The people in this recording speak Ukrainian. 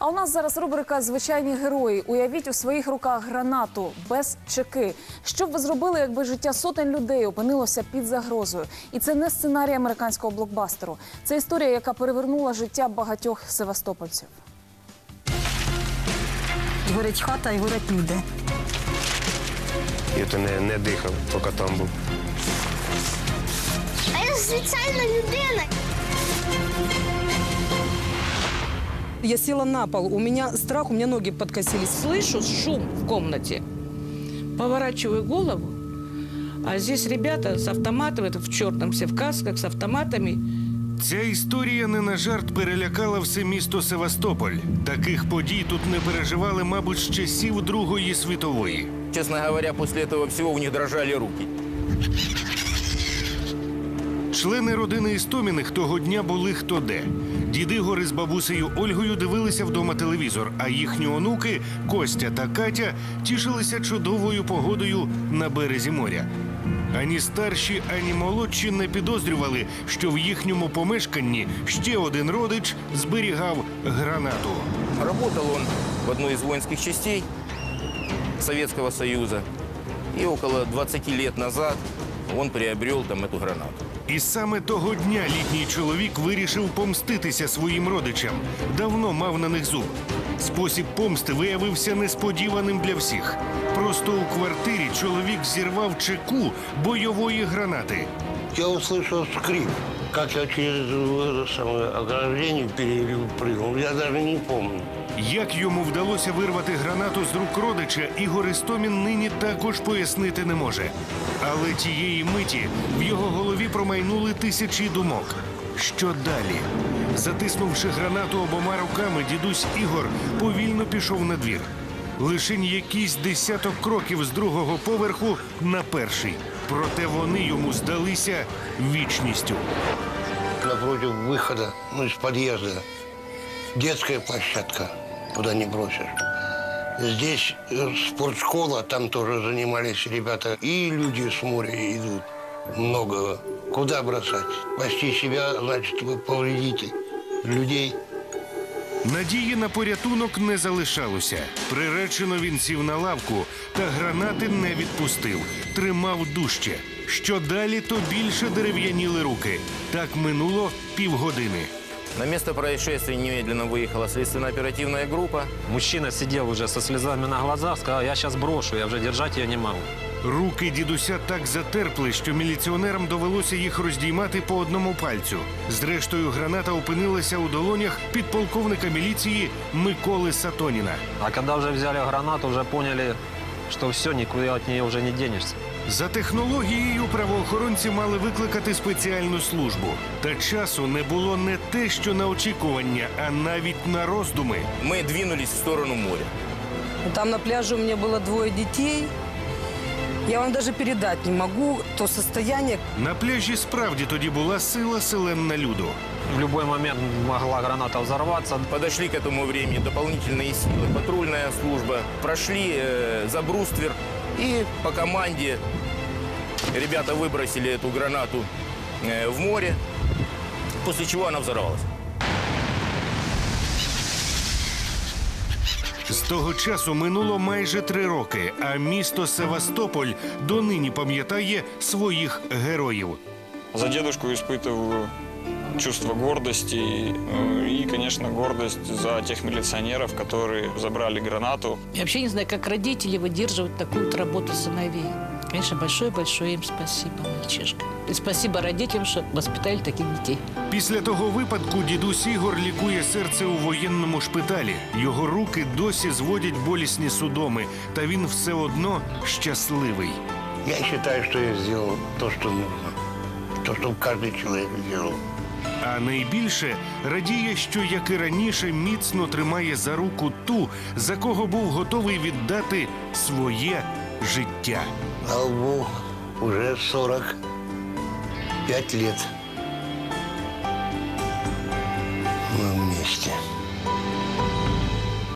А у нас зараз рубрика Звичайні герої. Уявіть у своїх руках гранату без чеки. Що б ви зробили, якби життя сотень людей опинилося під загрозою? І це не сценарій американського блокбастеру. Це історія, яка перевернула життя багатьох севастопольців. Горить хата і горять люди. І то не, не дихав, поки там був. А я звичайна людина. Я села на пол, у меня страх, у меня ноги подкосились. Слышу шум в комнате. Поворачиваю голову, а здесь ребята с автоматами, это в черном все в касках, с автоматами. Ця історія не на жарт перелякала все місто Севастополь. Таких подій тут не переживали, мабуть, з часів Другої світової. Честно говоря, после этого всего у них дрожали руки. Члени родини Істоміних того дня були хто де. Дід Ігор із бабусею Ольгою дивилися вдома телевізор, а їхні онуки Костя та Катя тішилися чудовою погодою на березі моря. Ані старші, ані молодші не підозрювали, що в їхньому помешканні ще один родич зберігав гранату. Работал он в одной из воинских частей Советского Союза. И около 20 лет назад он приобрел там эту гранату. І саме того дня літній чоловік вирішив помститися своїм родичам. Давно мав на них зуб. Спосіб помсти виявився несподіваним для всіх. Просто у квартирі чоловік зірвав чеку бойової гранати. Я услышал скрип. Как я через э, самое ограждение перепрыгнул, я даже не помню. Як йому вдалося вирвати гранату з рук родича, Ігор Істомін нині також пояснити не може. Але тієї миті в його голові промайнули тисячі думок. Що далі? Затиснувши гранату обома руками, дідусь Ігор повільно пішов на двір. Лишень якийсь десяток кроків з другого поверху на перший. Проте вони йому здалися вічністю. Напротив выхода, ну, из подъезда, детская площадка, куда не бросишь. Здесь э, спортшкола, там тоже занимались ребята. И люди с моря идут. Много. Куда бросать? Спасти себя, значит, вы повредите людей. Надії на порятунок не залишалося. Приречено він сів на лавку, та гранати не відпустив, тримав дужче. Що далі, то більше дерев'яніли руки. Так минуло півгодини. На место происшествия немедленно выехала следственно-оперативная группа. Мужчина сидел уже со слезами на глазах, сказал, я сейчас брошу, я уже держать ее не могу. Руки дідуся так затерпли, що міліціонерам довелося їх роздіймати по одному пальцю. Зрештою, граната опинилася у долонях підполковника міліції Миколи Сатоніна. А когда уже взяли гранату, уже поняли, что все, никуда от нее уже не денешься. За технологією правоохоронці мали викликати спеціальну службу. Та часу не було не те, що на очікування, а навіть на роздуми. Мы двинулись в сторону моря. Там на пляже у меня было двое детей. Я вам даже передать не могу то состояние. На пляжі справді тоді була сила селен люду. В любой момент могла граната взорваться. Подошли к этому времени дополнительные силы, патрульная служба. Прошли э, за бруствер и по команде ребята выбросили эту гранату э, в море, после чего она взорвалась. З того часу минуло майже три роки, а місто Севастополь донині пам'ятає своїх героїв. За дедушку испытываю чувство гордости э, и, конечно, гордость за тех милиционеров, которые забрали гранату. Я вообще не знаю, как родители выдерживают такую вот работу сыновей. Конечно, большое-большое им спасибо, мальчишка. И спасибо родителям, что воспитали таких детей. Після того випадку дідусь Ігор лікує серце у воєнному шпиталі. Його руки досі зводять болісні судоми, та він все одно щасливий. Я считаю, что я сделал то, что нужно. То, что каждый человек сделал. А найбільше радіє, що як і раніше міцно тримає за руку ту, за кого був готовий віддати своє життя. На лбу уже 45 лет. Мы вместе.